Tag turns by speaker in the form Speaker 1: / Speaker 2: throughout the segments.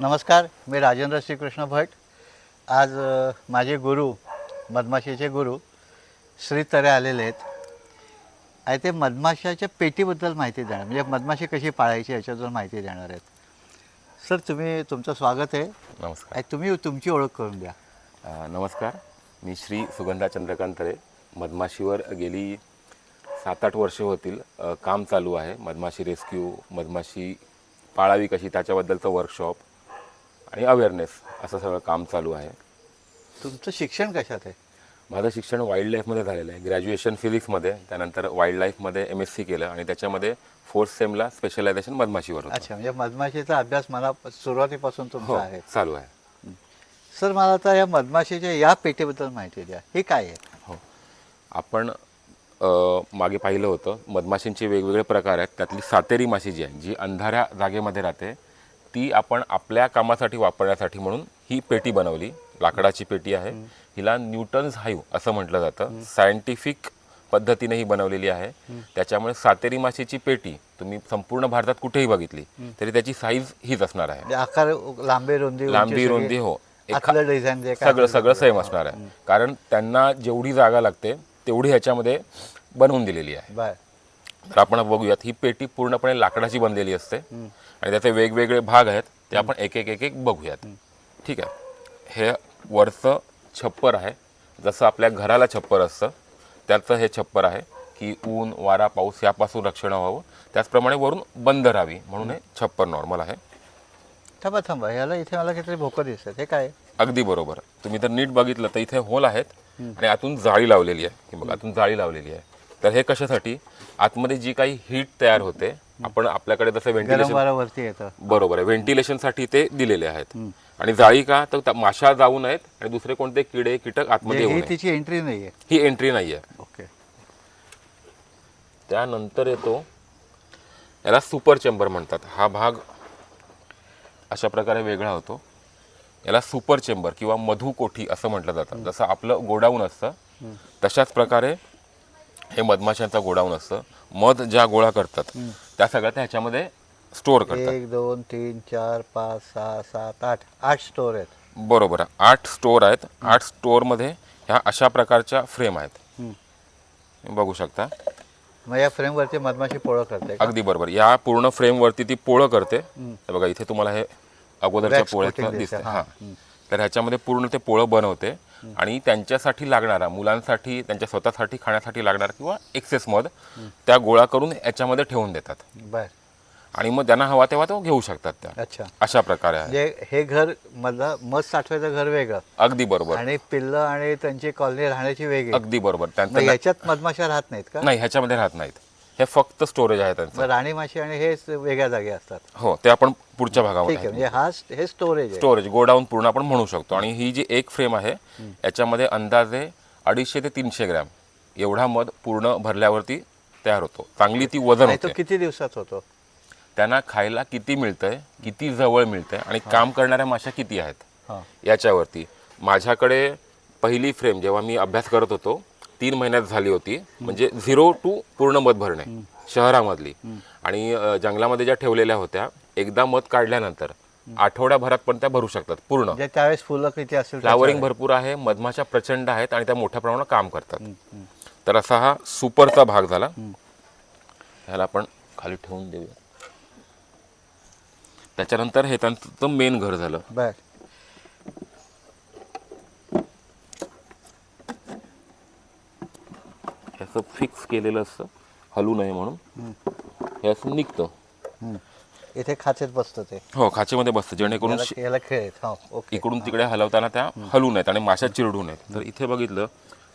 Speaker 1: नमस्कार मी राजेंद्र श्रीकृष्ण भट. आज माझे गुरु मधमाशीचे गुरु श्री तरे आलेले आहेत. आणि ते मधमाशाच्या पेटीबद्दल माहिती देणार म्हणजे मधमाशी कशी पाळायची याच्याबद्दल माहिती देणार आहेत. सर तुम्ही तुमचं स्वागत आहे.
Speaker 2: नमस्कार.
Speaker 1: तुम्ही तुमची ओळख करून द्या.
Speaker 2: नमस्कार. मी श्री सुगंधा चंद्रकांत तरे मधमाशीवर गेली सात आठ वर्ष होतील. काम चालू आहे. मधमाशी रेस्क्यू मधमाशी पाळावी कशी त्याच्याबद्दलचं वर्कशॉप आणि अवेअरनेस असं सगळं काम चालू आहे.
Speaker 1: तुमचं शिक्षण कशात आहे?
Speaker 2: माझं शिक्षण वाईल्ड लाईफमध्ये झालेलं आहे. ग्रॅज्युएशन फिजिक्समध्ये त्यानंतर वाईल्ड लाईफमध्ये एम एस सी केलं आणि त्याच्यामध्ये फोर्थ सेमला स्पेशलायझेशन मधमाशीवर होतं.
Speaker 1: अच्छा म्हणजे मधमाशीचा अभ्यास मला सुरुवातीपासून
Speaker 2: हो
Speaker 1: तुमचा आहे.
Speaker 2: चालू आहे.
Speaker 1: सर मला आता या मधमाशीच्या या पेटीबद्दल माहिती द्या. हे काय आहे?
Speaker 2: हो. आपण अ, मागे पाहिलं होतं मधमाशींचे वेगवेगळे प्रकार आहेत. त्यातली सातेरी माशी जी आहे जी अंधाऱ्या जागेमध्ये राहते ती आपण आपल्या कामासाठी वापरण्यासाठी म्हणून ही पेटी बनवली. लाकडाची पेटी आहे. हिला न्यूटन्स हाईव्ह असं म्हटलं जातं. सायंटिफिक पद्धतीने ही बनवलेली आहे. त्याच्यामुळे सातेरी माशीची पेटी तुम्ही संपूर्ण भारतात कुठेही बघितली तरी त्याची साईज हीच असणार आहे.
Speaker 1: म्हणजे आकार लांबी रुंदी
Speaker 2: लांबी रुंदी हो. सगळं सगळं सेम असणार आहे. कारण त्यांना जेवढी जागा लागते तेवढी ह्याच्यामध्ये बनवून दिलेली आहे. तर आपण बघूयात ही पेटी पूर्णपणे लाकडाची बनलेली असते. आणि त्याचे वेगवेगळे भाग आहेत ते आपण एक एक एक एक बघूयात ठीक आहे. हे वरचं छप्पर आहे. जसं आपल्या घराला छप्पर असतं त्याचं हे छप्पर आहे की ऊन वारा पाऊस यापासून रक्षण व्हावं. त्याचप्रमाणे वरून बंद राहावी म्हणून हे छप्पर नॉर्मल आहे.
Speaker 1: थांबा थांबा. याला इथे मला काहीतरी भोकं दिसत हे काय?
Speaker 2: अगदी बरोबर. तुम्ही जर नीट बघितलं तर इथे होल आहेत आणि आतून जाळी लावलेली आहे. हे बघा आतून जाळी लावलेली आहे. तर हे कशासाठी? आतमध्ये जी काही हीट तयार होते आपण आपल्याकडे जसं व्हेंटिलेशन
Speaker 1: वारा वरती येतं.
Speaker 2: बरोबर आहे. व्हेंटिलेशनसाठी ते दिलेले आहेत. आणि जाळी का? तर माशा जाऊ नयेत आणि दुसरे कोणते किडे कीटक आतमध्ये
Speaker 1: म्हणजे
Speaker 2: येऊ
Speaker 1: ही तिची एंट्री नाहीये.
Speaker 2: ही एंट्री नाही आहे
Speaker 1: ओके.
Speaker 2: त्यानंतर येतो याला सुपर चेंबर म्हणतात. हा भाग अशा प्रकारे वेगळा होतो. याला सुपर चेंबर किंवा मधु कोठी असं म्हटलं जातं. जसं आपलं गोडाऊन असतं तशाच प्रकारे हे मधमाशांचा गोडाऊन असतं. मध ज्या गोळा करतात त्या सगळ्या त्या ह्याच्यामध्ये स्टोअर करतात.
Speaker 1: एक दोन तीन चार पाच सहा सात आठ आठ स्टोर आहेत.
Speaker 2: बरोबर आहे. आठ स्टोअर आहेत. आठ स्टोअरमध्ये ह्या अशा प्रकारच्या फ्रेम आहेत. तुम्ही बघू शकता.
Speaker 1: मग या फ्रेमवरती मधमाशी पोळं करते का?
Speaker 2: अगदी बरोबर. या पूर्ण फ्रेमवरती ती पोळं करते. हे बघा इथे तुम्हाला हे अगोदरच्या
Speaker 1: Wax
Speaker 2: पोळ्याचं
Speaker 1: coating
Speaker 2: दिसतंय
Speaker 1: दिसतंय,
Speaker 2: हा. तर ह्याच्यामध्ये पूर्ण ते पोळं बनवते आणि त्यांच्यासाठी लागणारा मुलांसाठी त्यांच्या स्वतःसाठी खाण्यासाठी लागणारा किंवा एक्सेस मध त्या गोळा करून याच्यामध्ये ठेवून देतात.
Speaker 1: बर.
Speaker 2: आणि मग त्यांना हवा तेव्हा तो घेऊ शकतात त्या.
Speaker 1: अच्छा.
Speaker 2: अशा प्रकारे आहे.
Speaker 1: म्हणजे हे घर मधला मध साठवायचं घर वेगळं.
Speaker 2: अगदी बरोबर.
Speaker 1: आणि पिल्लं आणि त्यांची कॉलनी राहण्याची वेगळी.
Speaker 2: अगदी बरोबर. त्यांचं
Speaker 1: याच्यात मधमाशा राहत नाहीत का?
Speaker 2: नाही ह्याच्यामध्ये राहत नाहीत. हे फक्त स्टोरेज आहे त्यांचं.
Speaker 1: राणी माशी आणि हे वेगळ्या जागी असतात.
Speaker 2: हो ते आपण पुढच्या
Speaker 1: ठीक आहे
Speaker 2: भागामध्ये
Speaker 1: म्हणजे हा हे स्टोरेज आहे.
Speaker 2: स्टोरेज गोडाऊन पूर्ण आपण म्हणू शकतो. आणि ही जी एक फ्रेम आहे याच्यामध्ये अंदाजे अडीचशे ते तीनशे ग्रॅम एवढा मध पूर्ण भरल्यावरती तयार होतो. चांगली ती वजन
Speaker 1: आणि तो
Speaker 2: होते.
Speaker 1: किती दिवसात होतो?
Speaker 2: त्यांना खायला किती मिळतंय किती जवळ मिळतंय आणि काम करणाऱ्या माशा किती आहेत?
Speaker 1: हां.
Speaker 2: याच्यावरती. माझ्याकडे पहिली फ्रेम जेव्हा मी अभ्यास करत होतो तीन महिन्यात झाली होती. म्हणजे झिरो टू पूर्ण मध भरणे शहरामधली. आणि जंगलामध्ये ज्या ठेवलेल्या होत्या एकदा मध काढल्यानंतर आठवड्याभरात पण त्या भरू शकतात पूर्ण.
Speaker 1: म्हणजे त्यावेळेस फुलं किती असेल
Speaker 2: फ्लावरिंग भरपूर आहे मधमाशा प्रचंड आहेत आणि त्या मोठ्या प्रमाणात काम करतात. तर असा हा सुपरचा भाग झाला. ह्याला आपण खाली ठेवून देऊया. त्याच्यानंतर हे त्यांचं मेन घर झालं
Speaker 1: बर
Speaker 2: हे असं फिक्स केलेलं असतं. हलू नये म्हणून. हे असं निघतं.
Speaker 1: इथे खाचेत बसतं ते.
Speaker 2: हो खाचेमध्ये बसतं. जेणेकरून
Speaker 1: याला हो ओके.
Speaker 2: इकडून तिकडे हलवताना त्या हलू नयेत आणि माशा चिरडू नयेत. तर इथे बघितलं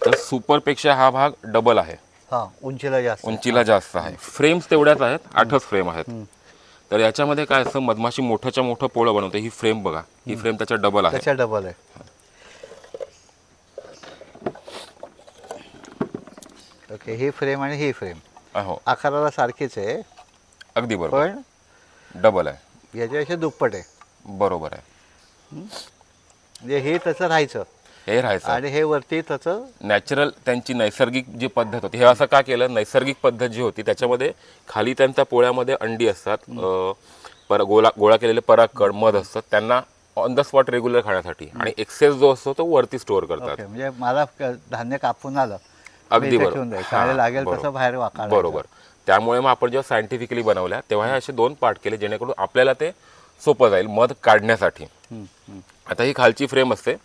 Speaker 2: तर सुपरपेक्षा हा भाग डबल आहे.
Speaker 1: हा उंचीला जास्त
Speaker 2: उंचीला जास्त आहे. फ्रेम्स तेवढ्याच आहेत. आठच फ्रेम आहेत. तर याच्यामध्ये काय असतं मधमाशी मोठ्याच्या मोठं पोळं बनवते. ही फ्रेम बघा. ही फ्रेम त्याच्या डबल आहे.
Speaker 1: त्याच्या डबल आहे. ओके ही फ्रेम आणि ही फ्रेम
Speaker 2: हो.
Speaker 1: आकाराला सारखीच आहे.
Speaker 2: अगदी बरोबर.
Speaker 1: पण
Speaker 2: डबल आहे.
Speaker 1: याच्यापेक्षा दुप्पट आहे.
Speaker 2: बरोबर आहे.
Speaker 1: म्हणजे हे तसं राहायचं.
Speaker 2: हे राहायचं.
Speaker 1: आणि हे वरती तसं
Speaker 2: नॅचरल त्यांची नैसर्गिक जी पद्धत होती हे असं का केलं? नैसर्गिक पद्धत जी होती त्याच्यामध्ये खाली त्यांच्या पोळ्यामध्ये अंडी असतात पर गोळा गोळा केलेले परागकण मध असतात त्यांना ऑन द स्पॉट रेग्युलर खाण्यासाठी. आणि एक्सेस जो असतो तो वरती स्टोअर करतात.
Speaker 1: म्हणजे मला धान्य कापून आलं.
Speaker 2: अगदी बरोबर. हां,
Speaker 1: लागेल
Speaker 2: बरोबर.
Speaker 1: तसं बाहेर वाकायला
Speaker 2: बरोबर. त्यामुळे मग आपण जेव्हा सायंटिफिकली बनवल्या तेव्हा हे असे दोन पार्ट केले जेणेकरून आपल्याला ते सोपं जाईल मध काढण्यासाठी. आता ही खालची फ्रेम असते.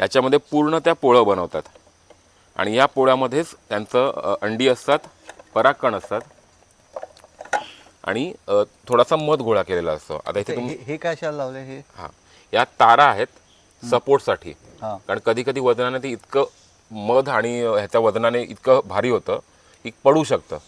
Speaker 2: याच्यामध्ये पूर्ण त्या पोळं बनवतात. आणि या पोळ्यामध्येच त्यांचं अ, अंडी असतात परागकण असतात. आणि अ, थोडासा मध गोळा केलेला असतो. आता इथे तुम्ही
Speaker 1: हे कशाला लावले हे?
Speaker 2: हा. या तारा आहेत सपोर्टसाठी
Speaker 1: हां.
Speaker 2: कारण कधी कधी वजनाने ते इतकं मध आणि ह्याच्या वजनाने इतकं भारी होतं की पडू शकतं.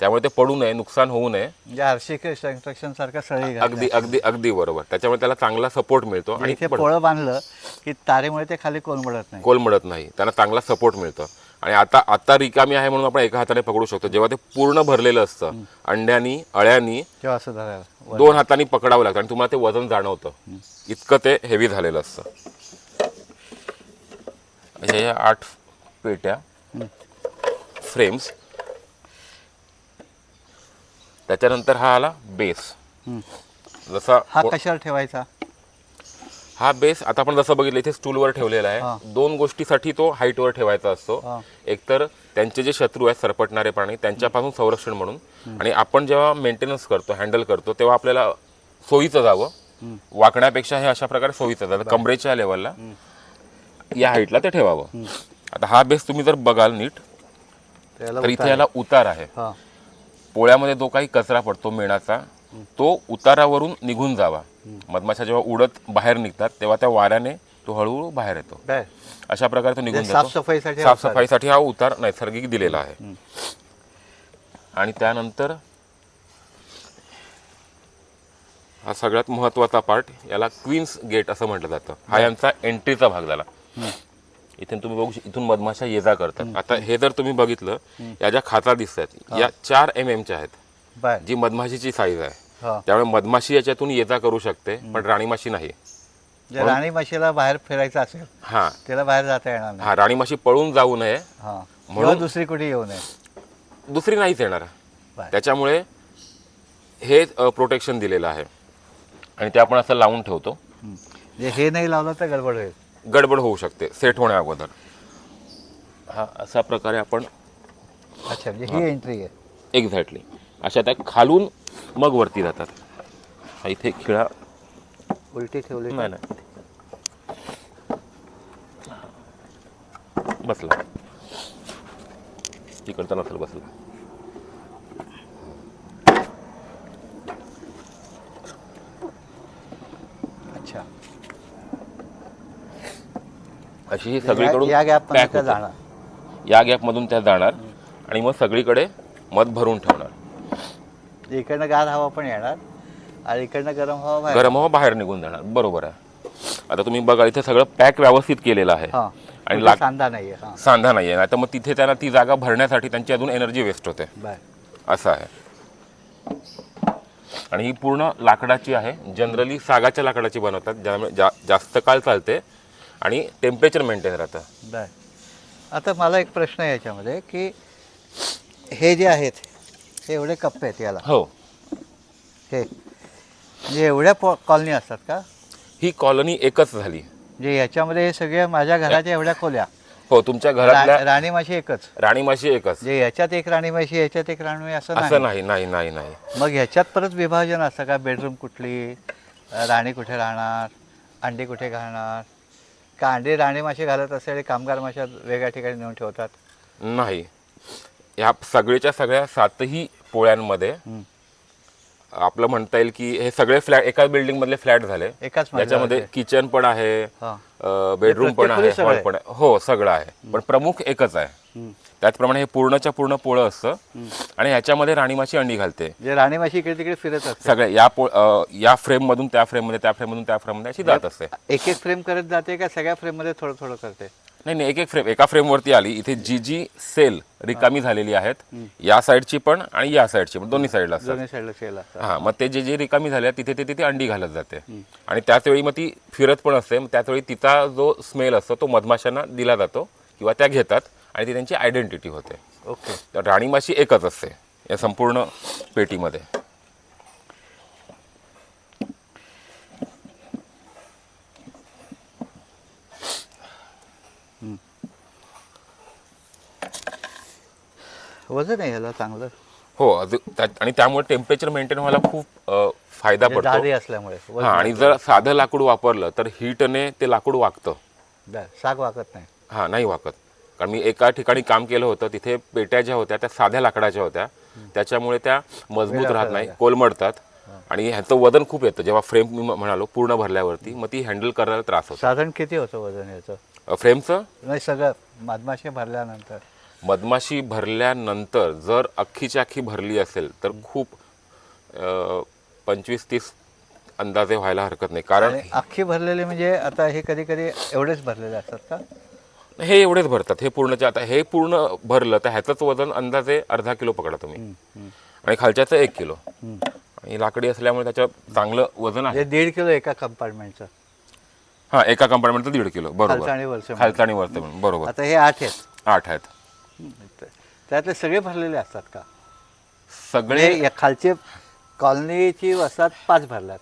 Speaker 2: त्यामुळे ते पडू नये नुकसान होऊ नये.
Speaker 1: म्हणजे आरशी कन्स्ट्रक्शन सारखं सळी घातली.
Speaker 2: अगदी अगदी अगदी बरोबर. त्याच्यामुळे त्याला चांगला सपोर्ट मिळतो आणि
Speaker 1: पोळं बांधलं की तारेमुळे ते खाली कोलमडत नाही.
Speaker 2: कोलमडत नाही. त्यांना चांगला सपोर्ट मिळतो. आणि आता आता रिकामी आहे म्हणून आपण एका हाताने पकडू शकतो. जेव्हा ते पूर्ण भरलेलं असतं अंड्यानी अळ्यांनी
Speaker 1: तेव्हा असं
Speaker 2: दोन हातांनी पकडावं लागतं आणि तुम्हाला ते वजन जाणवतं. इतकं ते हेवी झालेलं असतं. हे या आठ पेट्या फ्रेम्स त्याच्यानंतर हा आला बेस जसा
Speaker 1: हा कशाला ठेवायचा?
Speaker 2: हा बेस आता आपण जसं बघितलं इथे स्टूलवर ठेवलेला. आहे. दोन गोष्टीसाठी तो हाईटवर ठेवायचा असतो. एकतर त्यांचे जे शत्रू आहेत सरपटणारे प्राणी त्यांच्यापासून संरक्षण म्हणून. आणि आपण जेव्हा मेंटेनन्स करतो हँडल करतो तेव्हा आपल्याला सोयीचं जावं. वाकण्यापेक्षा हे अशा प्रकारे सोयीचं जातं. कमरेच्या लेवलला या हाईटला ते ठेवावं. आता हा बेस तुम्ही जर बघाल नीट तर इथे याला उतार आहे.
Speaker 1: हा.
Speaker 2: पोळ्यामध्ये जो काही कचरा पडतो मेणाचा तो उतारावरून निघून जावा. मधमाशा जेव्हा उडत बाहेर निघतात तेव्हा त्या वाऱ्याने तो हळूहळू बाहेर येतो. अशा प्रकारे तो निघून
Speaker 1: म्हणजे
Speaker 2: जातो.
Speaker 1: साफसफाईसाठी हा.
Speaker 2: साफसफाईसाठी हा उतार नैसर्गिक दिलेला आहे. आणि त्यानंतर हा सगळ्यात महत्त्वाचा पार्ट याला क्वीन्स गेट असं म्हटलं जातं. हा यांचा एंट्रीचा भाग झाला. इथून तुम्ही बघू शक- इथून मधमाशा ये जा करतात. आता हे जर तुम्ही बघितलं या ज्या खाचा दिसतात या चार एम एमच्या आहेत.
Speaker 1: बर.
Speaker 2: जी मधमाशीची साईज आहे.
Speaker 1: हा.
Speaker 2: त्यामुळे मधमाशी याच्यातून ये जा करू शकते पण राणी माशी नाही.
Speaker 1: जे राणी म्हशीला बाहेर फिरायचं असेल
Speaker 2: हा.
Speaker 1: त्याला बाहेर जाता येणार नाही.
Speaker 2: हा राणी माशी पळून जाऊ नये.
Speaker 1: हा.
Speaker 2: म्हणून-
Speaker 1: म्हणून दुसरी कुठे येऊ नये.
Speaker 2: दुसरी नाहीच येणार.
Speaker 1: बर.
Speaker 2: त्याच्यामुळे हे प्रोटेक्शन दिलेलं आहे. आणि ते आपण असं लावून ठेवतो.
Speaker 1: हम्म. जे हे नाही लावलं तर गडबड होईल.
Speaker 2: गडबड होऊ शकते सेट होण्या अगोदर. हा अशा प्रकारे आपण
Speaker 1: अच्छा म्हणजे ही एंट्री आहे.
Speaker 2: एक्झॅक्टली अशा त्या खालून मग वरती जातात. हा इथे खिळा
Speaker 1: उलटी ठेवली
Speaker 2: नाही नाही. बसला. तिकडचा नसेल बसला
Speaker 1: अच्छा
Speaker 2: अशी ही सगळीकडून
Speaker 1: या गॅप. जाणार.
Speaker 2: या गॅपमधून त्या जाणार आणि मग सगळीकडे मध भरून ठेवणार.
Speaker 1: इकडनं गार हवा पण येणार आणि इकडनं गरम हवा
Speaker 2: गरम हवा बाहेर निघून जाणार. बरोबर आहे. आता तुम्ही बघा इथे सगळं पॅक व्यवस्थित केलेलं आहे. आणि लाग
Speaker 1: सांधा नाहीये.
Speaker 2: सांधा नाहीये. नाही तर मग तिथे त्यांना ती जागा भरण्यासाठी त्यांची अजून एनर्जी वेस्ट होते. असं आहे. आणि ही पूर्ण लाकडाची आहे. जनरली सागाच्या लाकडाची बनवतात. ज्यामुळे जा जास्त काळ चालते आणि टेम्परेचर मेंटेन राहतं.
Speaker 1: बर. आता मला एक प्रश्न आहे याच्यामध्ये की हे जे आहेत हे एवढे कप्पे आहेत याला.
Speaker 2: हो.
Speaker 1: हे. म्हणजे एवढ्या कॉलनी असतात का?
Speaker 2: ही कॉलनी एकच झाली.
Speaker 1: म्हणजे याच्यामध्ये हे सगळे माझ्या घराच्या एवढ्या खोल्या.
Speaker 2: हो तुमच्या घरातल्या
Speaker 1: रा- राणी माशी एकच.
Speaker 2: राणी माशी एकच.
Speaker 1: जे याच्यात एक राणी माशी याच्यात एक राणी असं
Speaker 2: असं
Speaker 1: नाही.
Speaker 2: नाही नाही नाही नाही.
Speaker 1: मग ह्याच्यात परत विभाजन असतं का? बेडरूम कुठली अ, राणी कुठे राहणार अंडी कुठे घालणार? का अंडी राणी माशी घालत असेल आणि कामगार माशा वेगळ्या ठिकाणी नेऊन ठेवतात
Speaker 2: नाही ह्या सगळेच्या सगळ्या सातही पोळ्यांमध्ये
Speaker 1: हं.
Speaker 2: आपलं म्हणता येईल की हे सगळे फ्लॅट एकाच बिल्डिंग मधले फ्लॅट झाले.
Speaker 1: एकाच मजल्यावर
Speaker 2: याच्यामध्ये
Speaker 1: आहे.
Speaker 2: किचन पण आहे
Speaker 1: हा.
Speaker 2: बेडरूम पण आहे
Speaker 1: सगळं
Speaker 2: हॉल
Speaker 1: आहे.
Speaker 2: पण आहे. हो सगळं आहे. पण प्रमुख एकच आहे. त्याचप्रमाणे हे पूर्णच्या पूर्ण पोळं असतं आणि ह्याच्यामध्ये राणीमाशी अंडी घालते.
Speaker 1: जे राणी माशी इकडे तिकडे फिरत असते.
Speaker 2: सगळे या पोळ अं, या फ्रेम मधून त्या फ्रेममध्ये त्या फ्रेम मधून त्या फ्रेममध्ये अशी जात असते.
Speaker 1: एक एक फ्रेम करत जाते का सगळ्या फ्रेममध्ये थोडं थोडं करते?
Speaker 2: नाही नाही एक एक फ्रेम एका फ्रेमवरती आली. इथे जी जी सेल रिकामी झालेली आहेत. या साईडची पण आणि या साईडची पण. दोन्ही साईडला असतात.
Speaker 1: दोन्ही साईडला सेल असतात.
Speaker 2: हा मग ते जे जे रिकामी झाले आहेत, तिथे ते तिथे अंडी घालत जाते. आणि त्याच वेळी मग ती फिरत पण असते. मग त्याच वेळी तिचा जो स्मेल असतो तो मधमाशांना दिला जातो किंवा त्या घेतात आणि ती त्यांची आयडेंटिटी होते.
Speaker 1: ओके
Speaker 2: तर राणी माशी एकच असते या संपूर्ण पेटीमध्ये.
Speaker 1: वजन आहे ह्याला चांगलं.
Speaker 2: हो अजून त्या- आणि त्यामुळे टेम्परेचर मेंटेन व्हायला खूप अ, फायदा
Speaker 1: म्हणजे जाडी
Speaker 2: पडतो
Speaker 1: असल्यामुळे
Speaker 2: हा आणि जर साधं लाकूड वापरलं तर हीटने ते लाकूड वागतं.
Speaker 1: साग वाकत नाही.
Speaker 2: हा नाही वाकत कारण मी एका ठिकाणी काम केलं होतं तिथे पेट्या ज्या होत्या त्या साध्या लाकडाच्या होत्या. त्याच्यामुळे त्या मजबूत राहत नाही कोलमडतात आणि ह्याचं वजन खूप येतं. जेव्हा फ्रेम मी म- म्हणालो पूर्ण भरल्यावरती मग ती हँडल करायला त्रास होतो.
Speaker 1: साधारण किती होतं वजन याचं?
Speaker 2: फ्रेमचं?
Speaker 1: नाही सगळं मधमाशी भरल्यानंतर.
Speaker 2: मधमाशी भरल्यानंतर जर अख्खीच्या अख्खी भरली असेल तर खूप पंचवीस तीस अंदाजे व्हायला हरकत नाही. कारण
Speaker 1: अख्खी भरलेली म्हणजे आता हे कधी कधी एवढेच भरलेले असतात का?
Speaker 2: हे एवढेच भरतात. हे पूर्णचे आता हे पूर्ण भरलं तर ह्याचंच वजन अंदाजे अर्धा किलो पकडा तुम्ही. आणि खालच्याचं एक किलो. आणि लाकडी असल्यामुळे त्याच्यात चांगलं वजन आहे.
Speaker 1: म्हणजे दीड किलो एका कंपार्टमेंटचं
Speaker 2: हा एका कंपार्टमेंटचं दीड किलो. बरोबर. खालचं आणि वरचं म्हणून. बरोबर.
Speaker 1: आता हे आठ आहेत.
Speaker 2: आठ आहेत.
Speaker 1: त्यातले सगळे भरलेले असतात का?
Speaker 2: सगळे
Speaker 1: म्हणजे या खालचे कॉलनीची वसाहत पाच भरल्यात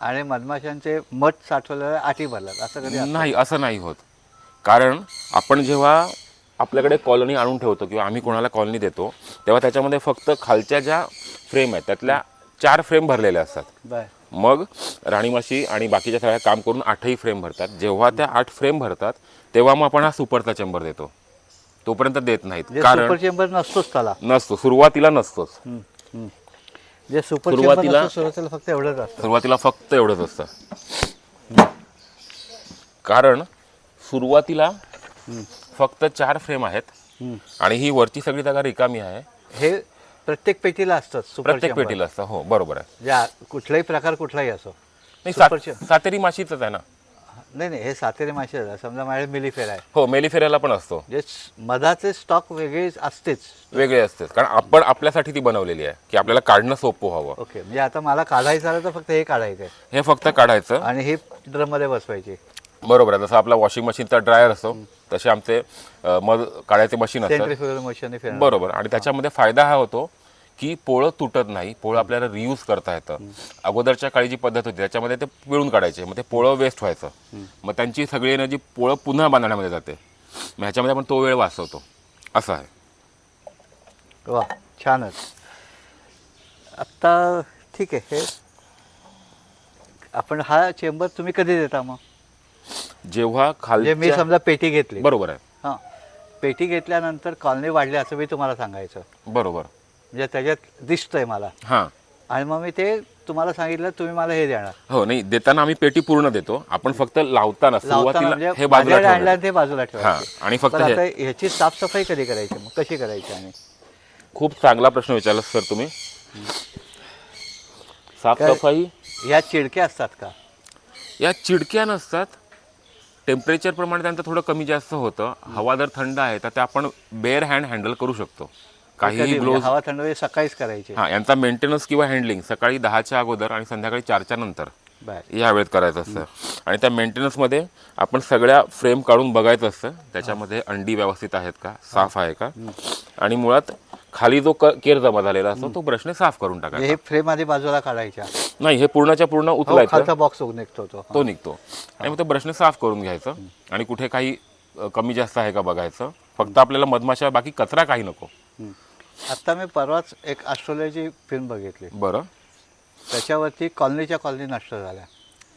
Speaker 1: आणि मधमाशांचे मठ साठवलेले आठी भरल्यात. असं कधी?
Speaker 2: नाही असं नाही होत. कारण आपण जेव्हा आपल्याकडे कॉलनी आणून ठेवतो किंवा आम्ही कोणाला कॉलनी देतो तेव्हा त्याच्यामध्ये फक्त खालच्या ज्या फ्रेम आहेत त्यातल्या चार फ्रेम भरलेल्या असतात. मग राणीमाशी आणि बाकीच्या सगळ्या काम करून आठही फ्रेम भरतात. जेव्हा त्या आठ फ्रेम भरतात तेव्हा मग आपण हा सुपरचा चेंबर देतो. तोपर्यंत देत नाहीत.
Speaker 1: म्हणजे
Speaker 2: कारण
Speaker 1: सुपर चेंबर नसतोच त्याला.
Speaker 2: नसतो सुरुवातीला नसतोच.
Speaker 1: हम्म, हम्म. जे सुपर चेंबर
Speaker 2: सुरुवातीला-
Speaker 1: नसतो सुरुवातीला फक्त एवढंच असतं.
Speaker 2: सुरुवातीला फक्त एवढंच असतं. कारण सुरुवातीला फक्त चार फ्रेम आहेत
Speaker 1: हम्म.
Speaker 2: आणि ही वरची सगळी जागा रिकामी आहे.
Speaker 1: हे प्रत्येक पेटीला असतं सुपर
Speaker 2: प्रत्येक
Speaker 1: चेंबर.
Speaker 2: पेटीला असतं हो बरोबर आहे.
Speaker 1: कुठलाही प्रकार कुठलाही असो.
Speaker 2: नाही
Speaker 1: सुपर
Speaker 2: सात- सातेरी माशीच आहे ना.
Speaker 1: नाही नाही हे सातेरी मासे आहेत. समजा माझ्याकडे मिलीफेर आहे.
Speaker 2: हो मेलिफेऱ्याला पण असतो.
Speaker 1: जे स- मधाचे स्टॉक वेगळे असतेच.
Speaker 2: वेगळे असते कारण आपण आपल्यासाठी ती बनवलेली आहे की आपल्याला काढणं सोपं व्हावं.
Speaker 1: ओके म्हणजे आता मला काढायचं आलं तर फक्त हे काढायचं आहे
Speaker 2: हे फक्त काढायचं.
Speaker 1: आणि हे ड्रममध्ये बसवायची.
Speaker 2: बरोबर आहे जसं आपला वॉशिंग मशीनचा ड्रायर असतो तसे आमचे अ, मध काढायचे मशीन असतात.
Speaker 1: सेंट्रिफ्युगल मशीन फिरणार
Speaker 2: बरोबर आणि त्याच्यामध्ये फायदा हा होतो की पोळं तुटत नाही पोळं आपल्याला रियूज करता येतं. अगोदरच्या काळी जी पद्धत होती त्याच्यामध्ये ते पिळून काढायचे. मग ते पोळं वेस्ट व्हायचं. मग त्यांची सगळी एनर्जी पोळं पुन्हा बांधण्यामध्ये जाते. मग ह्याच्यामध्ये आपण तो वेळ वाचवतो. असं आहे.
Speaker 1: वा छानच. आत्ता ठीक आहे हे आपण हा चेंबर तुम्ही कधी देता मग?
Speaker 2: जेव्हा
Speaker 1: म्हणजे मी
Speaker 2: खाली
Speaker 1: समजा पेटी घेतली.
Speaker 2: बरोबर आहे.
Speaker 1: हां. पेटी घेतल्यानंतर कॉलनी वाढली असं मी तुम्हाला सांगायचं.
Speaker 2: बरोबर.
Speaker 1: म्हणजे त्याच्यात दिसतंय मला.
Speaker 2: हां.
Speaker 1: आणि मग मी ते तुम्हाला सांगितलं तुम्ही मला हे देणार.
Speaker 2: हो नाही देताना आम्ही पेटी पूर्ण देतो. आपण फक्त लावताना
Speaker 1: लावताना
Speaker 2: सुरुवातीला
Speaker 1: म्हणजे
Speaker 2: हे बाजूला
Speaker 1: माझ्याकडे आणलं आणि ते बाजूला
Speaker 2: हां
Speaker 1: ठेवायचं.
Speaker 2: आणि फक्त
Speaker 1: पण
Speaker 2: हे.
Speaker 1: आता ह्याची साफसफाई कधी करायची? मग कशी करायची आणि
Speaker 2: खूप चांगला प्रश्न विचारला सर तुम्ही. साफसफाई?
Speaker 1: ह्या चिडक्या असतात का?
Speaker 2: या चिडक्या नसतात. टेम्परेचर प्रमाणे त्यांचं थोडं कमी जास्त होतं. हवा जर थंड आहे तर ते आपण बेअर हँड हँडल करू शकतो.
Speaker 1: कधी
Speaker 2: काहीही
Speaker 1: म्हणजे
Speaker 2: ग्लोव्ह
Speaker 1: हवा थंड सकाळीच करायची.
Speaker 2: हां यांचा मेंटेनन्स किंवा हँडलिंग सकाळी दहाच्या अगोदर आणि संध्याकाळी चारच्या नंतर.
Speaker 1: बर.
Speaker 2: या वेळेत करायचं असतं. आणि त्या मेंटेनन्समध्ये आपण सगळ्या फ्रेम काढून बघायचं असतं. त्याच्यामध्ये अंडी व्यवस्थित आहेत का? साफ आहे का? आणि मुळात खाली जो क- केर जमा झालेला असतो तो ब्रशने साफ करून टाकायचा.
Speaker 1: हे फ्रेम आधी बाजूला काढायच्या.
Speaker 2: नाही हे पूर्णच्या पूर्ण
Speaker 1: हो,
Speaker 2: उचलायचं
Speaker 1: खालचा बॉक्स निघतो तो.
Speaker 2: तो निघतो. आणि मग ते ब्रशने साफ करून घ्यायचं. आणि कुठे काही अ, कमी जास्त आहे का बघायचं. फक्त आपल्याला मधमाशा बाकी कचरा काही नको.
Speaker 1: आता मी परवाच एक ऑस्ट्रेलियाची फिल्म बघितली.
Speaker 2: बरं.
Speaker 1: त्याच्यावरती कॉलनीच्या कॉलनी नष्ट झाल्या.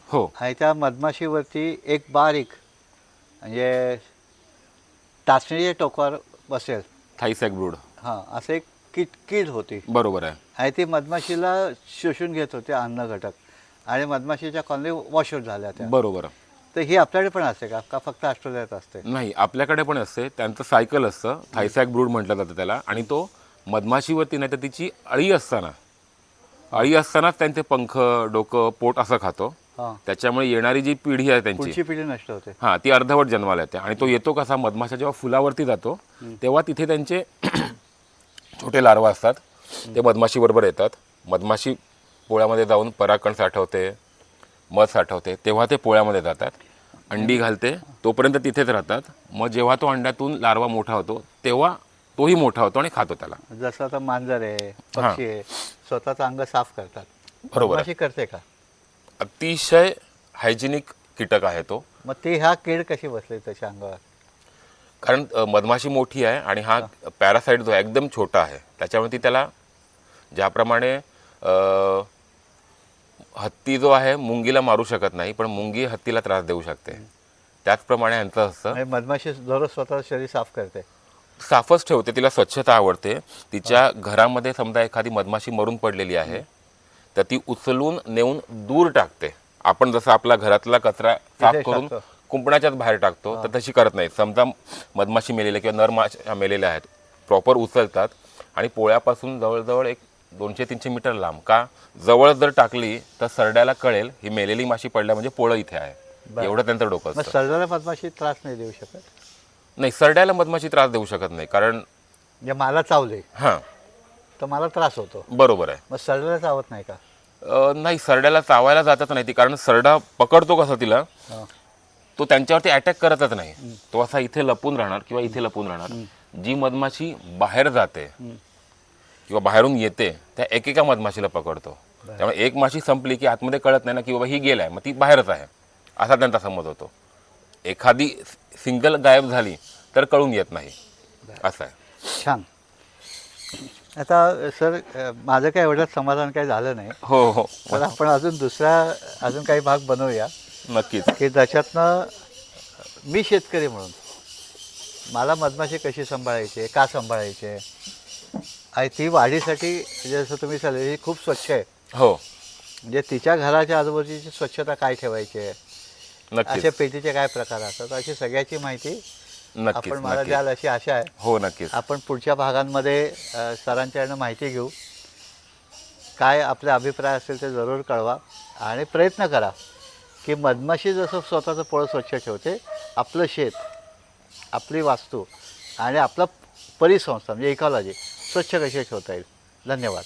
Speaker 2: हो.
Speaker 1: आणि त्या मधमाशीवरती एक बारीक म्हणजे टाचणीच्या टोकावर बसेल.
Speaker 2: Thai sac brood.
Speaker 1: हां असं एक कीड कीड होती.
Speaker 2: बरोबर आहे.
Speaker 1: आणि ती मधमाशीला शोषून घेत होते अन्न घटक. आणि मधमाशीच्या कॉलनी वॉशआउट झाल्या त्या.
Speaker 2: बरोबर.
Speaker 1: तर ही आपल्याकडे पण असते का? का फक्त ऑस्ट्रेलियात असते?
Speaker 2: नाही आपल्याकडे पण असते. त्यांचं सायकल असतं. थायसॅक ब्रूड म्हटलं जातं त्याला. आणि तो मधमाशीवरती नाही तर तिची अळी असताना अळी असतानाच त्यांचे पंख डोकं पोट असं खातो.
Speaker 1: हां.
Speaker 2: त्याच्यामुळे येणारी जी पिढी आहे त्यांची
Speaker 1: पुढची पिढी नष्ट होते.
Speaker 2: हां ती अर्धवट जन्माला येते. आणि तो येतो कसा मधमाशा जेव्हा फुलावरती जातो तेव्हा तिथे त्यांचे छोटे लार्वा असतात. ते मधमाशीबरोबर येतात. मधमाशी पोळ्यामध्ये जाऊन परागकण साठवते मध साठवते तेव्हा ते पोळ्यामध्ये जातात. अंडी घालते तोपर्यंत तिथेच राहतात. मग जेव्हा तो अंड्यातून लार्वा मोठा होतो तेव्हा तोही मोठा होतो आणि खातो त्याला.
Speaker 1: जसं आता मांजर आहे पक्षी आहे स्वतःचं अंग साफ करतात.
Speaker 2: बरोबर.
Speaker 1: मधमाशी करते का?
Speaker 2: अतिशय हायजेनिक कीटक आहे तो.
Speaker 1: मग ती ह्या कीड कशी बसली त्याच्या अंगावर?
Speaker 2: कारण मधमाशी मोठी आहे आणि हा पॅरासाईट जो आहे एकदम छोटा आहे. त्याच्यामुळे ती त्याला ज्याप्रमाणे हत्ती जो आहे मुंगीला मारू शकत नाही पण मुंगी हत्तीला त्रास देऊ शकते. त्याचप्रमाणे यांचं असतं.
Speaker 1: म्हणजे मधमाशी दररोज स्वतः शरीर साफ करते.
Speaker 2: साफच ठेवते तिला स्वच्छता आवडते. तिच्या घरामध्ये समजा एखादी मधमाशी मरून पडलेली आहे तर ती उचलून नेऊन दूर टाकते. आपण जसं आपला घरातला कचरा साफ करून. कुंपणाच्याच बाहेर टाकतो तर तशी करत नाही. समजा मधमाशी मेलेल्या किंवा नर माशा मेलेल्या आहेत प्रॉपर उचलतात आणि पोळ्यापासून जवळजवळ एक दोनशे तीनशे मीटर लांब का जवळ जर टाकली तर सरड्याला कळेल ही मेलेली माशी पडल्या म्हणजे पोळं इथे आहे. एवढं त्यांचं डोकं
Speaker 1: सर्जाला मधमाशी त्रास नाही देऊ शकत?
Speaker 2: नाही सरड्याला मधमाशी त्रास देऊ शकत नाही कारण
Speaker 1: म्हणजे मला चावले
Speaker 2: हां.
Speaker 1: तर मला त्रास होतो.
Speaker 2: बरोबर आहे.
Speaker 1: मग सर्जाला चावत नाही का?
Speaker 2: अ, नाही सरड्याला चावायला जातच नाही ती कारण सरडा पकडतो कसा तिला
Speaker 1: हा.
Speaker 2: तो त्यांच्यावरती अटॅक करतच नाही. तो असा इथे लपून राहणार किंवा इथे लपून राहणार. जी मधमाशी बाहेर जाते किंवा बाहेरून येते त्या एकेका मधमाशीला पकडतो. त्यामुळे एक माशी संपली की आतमध्ये कळत नाही ना की बाबा ही गेलाय मग ती बाहेरच आहे. असा त्यांचा समज होतो. एखादी सिंगल गायब झाली तर कळून येत नाही. असं आहे.
Speaker 1: छान. आता सर माझं काय एवढं समाधान काही झालं नाही.
Speaker 2: हो हो.
Speaker 1: तर आपण अजून दुसरा अजून काही भाग बनवूया.
Speaker 2: नक्कीच.
Speaker 1: की ज्याच्यातनं मी शेतकरी म्हणून मला मधमाशी कशी सांभाळायची का सांभाळायची? आणि ती वाढीसाठी जसं तुम्ही सांगितलं ही खूप स्वच्छ आहे.
Speaker 2: हो.
Speaker 1: म्हणजे तिच्या घराच्या आजूबाजूची स्वच्छता काय ठेवायची? आहे
Speaker 2: नक्कीच.
Speaker 1: अशा पेटीचे काय प्रकार असतात? अशी सगळ्याची माहिती
Speaker 2: नक्कीच
Speaker 1: आपण मला
Speaker 2: नक्कीच.
Speaker 1: द्याल अशी आशा आहे.
Speaker 2: हो नक्कीच.
Speaker 1: आपण पुढच्या भागांमध्ये अ, सरांच्याकडनं माहिती घेऊ. काय आपले अभिप्राय असेल ते जरूर कळवा आणि प्रयत्न करा की मधमाशी जसं स्वतःचं पोळं स्वच्छ ठेवते आपलं शेत आपली वास्तू आणि आपला परिसंस्था म्हणजे इकॉलॉजी स्वच्छ कशी ठेवता येईल? धन्यवाद.